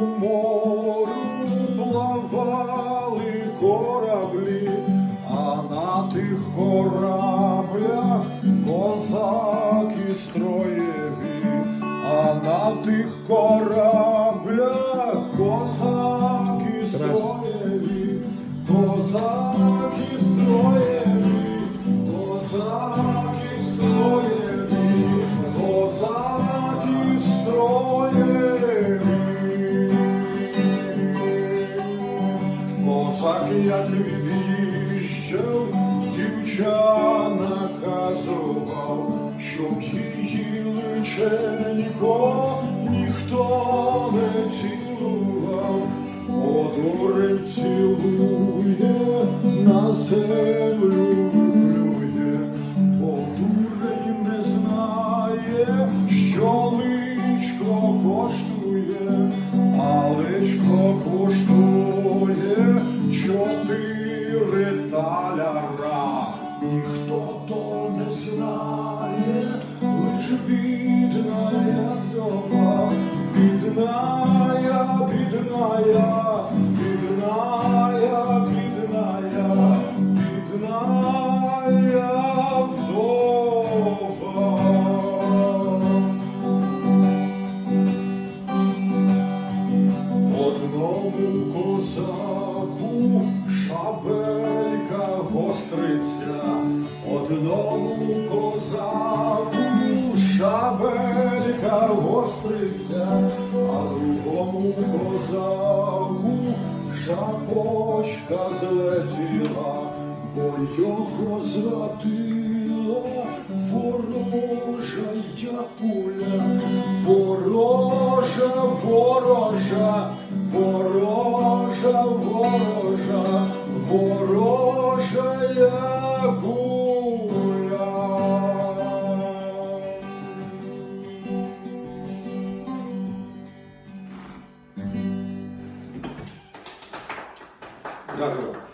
У морю плавали кораблі, а на тих кораблях козаки строєві, а на тих кораблях козаки строєві, козаки строєві, Козак, як відвіщав, дівча наказував, щоб її личенько ніхто не цілував, одурень цілує, на землю плює, одурень не знає, що личко коштує, а коштує чотири таляра. Ніхто то не знає, лиш бідна вдова, бідная, бідная, бідная, бідная, бідная вдова. Одному козаку шабелька гостриться, одному козаку шабелька гостриться, а другому козаку шапочка злетіла, бо його зрадила ворожа пуля, ворожа, ворожа, ворожа, ворожа, ворожа куля. Дякую.